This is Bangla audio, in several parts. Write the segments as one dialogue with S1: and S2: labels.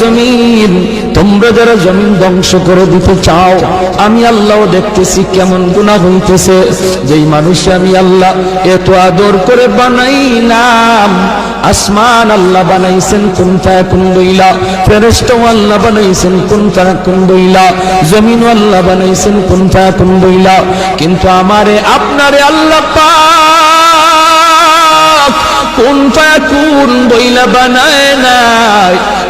S1: জমিন, তোমরা যারা জমিন ধ্বংস করে দিতে চাও, আমি আল্লাহ দেখতেছি কেমন গুণা হইতেছে। যেই মানুষ আমি আল্লাহ এত আদর করে আসমান আল্লাহ বানাইছেন কোন বইলা আল্লাহ বানাইছেন কোন বইলা জমিন আল্লাহ বানাইছেন কোন কোন বইলা। কিন্তু আমারে, আপনারে আল্লাহ পাক কোন কোন বইলা বানায় নাই।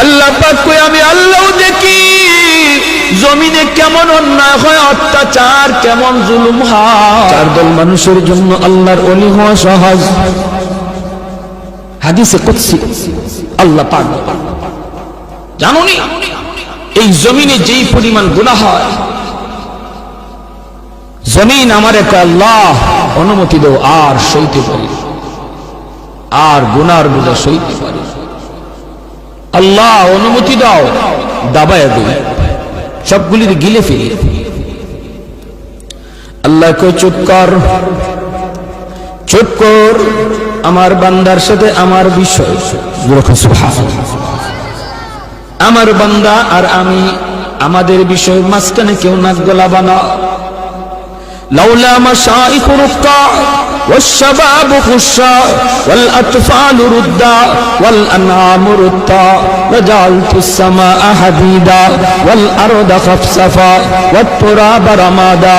S1: আল্লাহ পাক কই আমি আল্লাহ দেখি। জমিনে কেমন অন্যায় হয় অত্যাচার কেমন জুলুম হয়। চার দল মানুষের জন্য আল্লাহর অলি হওয়া সহজ। হাদিসে কুদসি আল্লাহ পাক। জানুনি? এই জমিনে যেই পরিমাণ গুনাহ হয় জমিন আমার একটা আল্লাহ অনুমতি দেও আর সইতে পারি। আর গুনার বোঝা সইতে পারি আল্লাহ, অনুমতি দাও, দাবায় দিই। সবগুলির গিলে ফেলি। আল্লাহ কই চুপ কর। চুপ কর। আমার বান্দার সাথে আমার বিষয়। আমার বান্দা আর আমি, আমাদের বিষয় মাঝখানে কেউ নাক গলা বানা লাউলা মাশাইখ রুক্কা والشباب خشا والأطفال ردا والأنعام ردا وجعلت السماء حديدا والأرض خفصفا والتراب رمادا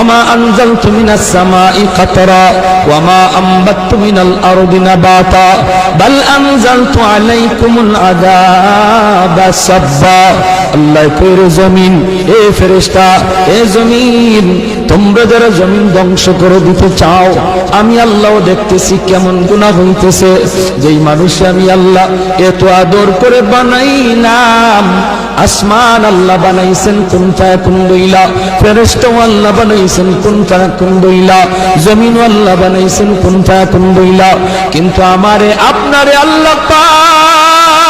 S1: وما أنزلت من السماء قطرا وما أنبت من الأرض نباتا بل أنزلت عليكم العذاب سبا. الله يكير زمين اي فرشتا اي زمين؟ তোমরা যারা জমিন ধ্বংস করে দিতে চাও, আমি আল্লাহ দেখতেছি কেমন গুনাহ হইতেছে। যেই মানুষ আমি আল্লাহ এত আদর করে বানাইলাম, আসমান আল্লাহ বানাইছেন কোন কোন বইলা, ফেরেশতাও আল্লাহ বানাইছেন কোন কোন বইলা জমিন আল্লাহ বানাইছেন কোন কোন বইলা। কিন্তু আমারে, আপনারে আল্লাহ পাক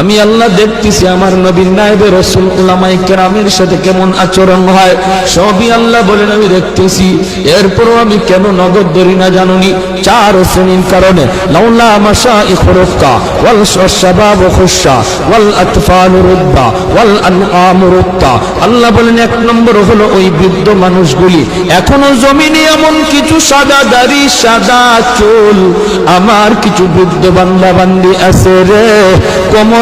S1: আমি আল্লাহ দেখতেছি আমার নবীন নাইবে রসুল উলামাই কেরামের সাথে কেমন আচরণ হয়, সবই আল্লাহ বলেন, আমি দেখতেছি। এরপরও আমি কেন নগদ ধরি না জানুনি? চার শ্রেণির কারণে। আল্লাহ বলেন, এক নম্বর হলো ওই বৃদ্ধ মানুষগুলি, এখনও জমিনে এমন কিছু সাদা দাড়ি সাদা চুল। আমার কিছু বৃদ্ধ বান্দা বান্দি আছে রে কোমর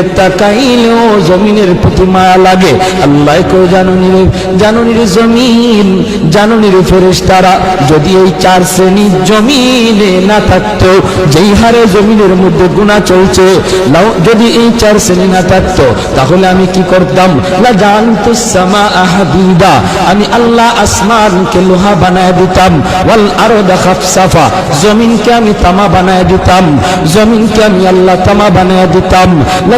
S1: তাকাইলেও জমিনের প্রতি মায়া লাগে। আল্লাহ জমিন যদি এই চার শ্রেণি জমিনে না থাকতো, যেই হারে জমিনের মধ্যে গুণা চলছে যদি এই চার শ্রেণি না থাকতো, তাহলে আমি কি করতাম? লা জানতু সামা আহাদিদা আমি আল্লাহ আসমানকে লোহা বানায় দিতাম। ওয়াল আরদা খাফসাফা, জমিনকে আমি তামা বানায় দিতাম। জমিনকে আমি আল্লাহ তামা বানায় দিতাম। লা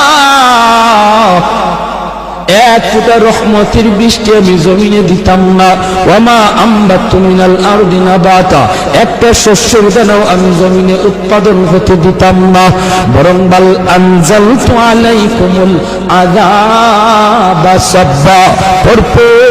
S1: এক ফুটা রহমতের বৃষ্টি আমি জমিনে দিতাম না। ওমা আম্বা তুমিনাল আরদিনা বাতা একটা শস্যের দানাও আমি জমিনে উৎপাদন হতে দিতাম না। বরং বাল আনজাল তো আলাই কোমল আদা বা সব্বা। পরপর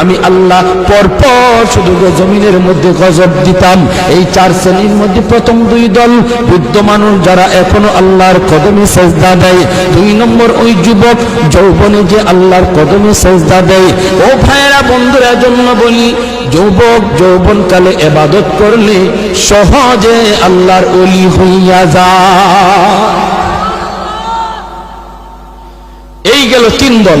S1: আমি আল্লাহ পরপর শুধু জমিনের মধ্যে গজব দিতাম, এই চার শ্রেণির মধ্যে প্রথম দুই দল বৃদ্ধ মানুষ যারা এখনও আল্লাহর কদমে সেজদা দেয়। দুই নম্বর ওই যুবক যৌবনে যে আল্লাহর কদমে সেজদা দেয়। ও ভাইয়েরা, বন্ধুরা জন্য বলি, যুবক যৌবনকালে এবাদত করলে সহজে আল্লাহর অলি হইয়া যা এই গেল তিন দল।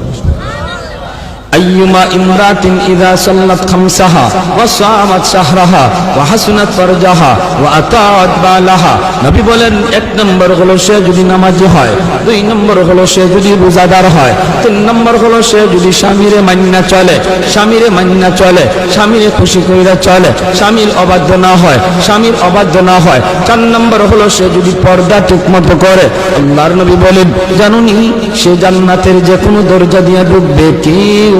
S1: أيما امرأة إذا صلت خمسها وصامت شهرها وحسنت فرجها وأطاعت بالها নবী বলেন এক নম্বর হলো সে যদি নামাজি হয় দুই নম্বর হলো সে যদি রোজাদার হয় তিন নম্বর হলো সে যদি স্বামীরে মান্না চলে স্বামীরে মান্না চলে স্বামীরে খুশি কইরা চলে স্বামীর অবাধ্য না হয় স্বামীর অবাধ্য না হয় চার নম্বর হলো সে যদি পর্দা ঠিক মতো করে আল্লাহর নবী বলেন জানুনি সে জান্নাতের যে কোনো দরজা দিয়ে ঢুকবে কেউ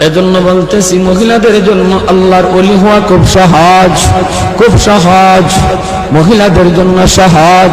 S1: এজন্য বলতেছি মহিলাদের জন্য আল্লাহর অলি হওয়া খুব সহজ খুব সহজ। মহিলাদের জন্য সহজ।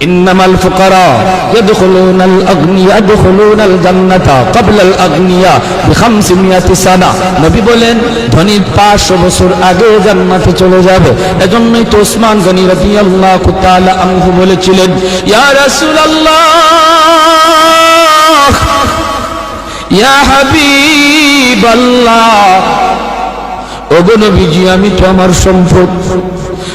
S1: إنما الفقراء يدخلون الأغنياء يدخلون الجنة قبل الأغنياء بخمسمائة سنة নবী বলেন ধনীর পাঁচশো বছর আগে জান্নাতে চলে যাবে এজন্যই তো ওসমান গনি রাদিয়াল্লাহু তাআলা আনহু বলেছিলেন ইয়া রাসূলুল্লাহ ইয়া হাবিবাল্লাহ ওগো নবীজি আমি তো আমার সম্পদ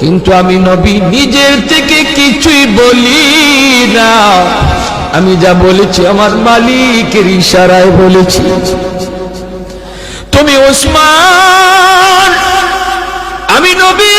S1: কিন্তু আমি নবী নিজের থেকে কিছুই বলি না। আমি যা বলেছি আমার মালিকের ইশারায় বলেছি। তুমি ওসমান, আমি নবী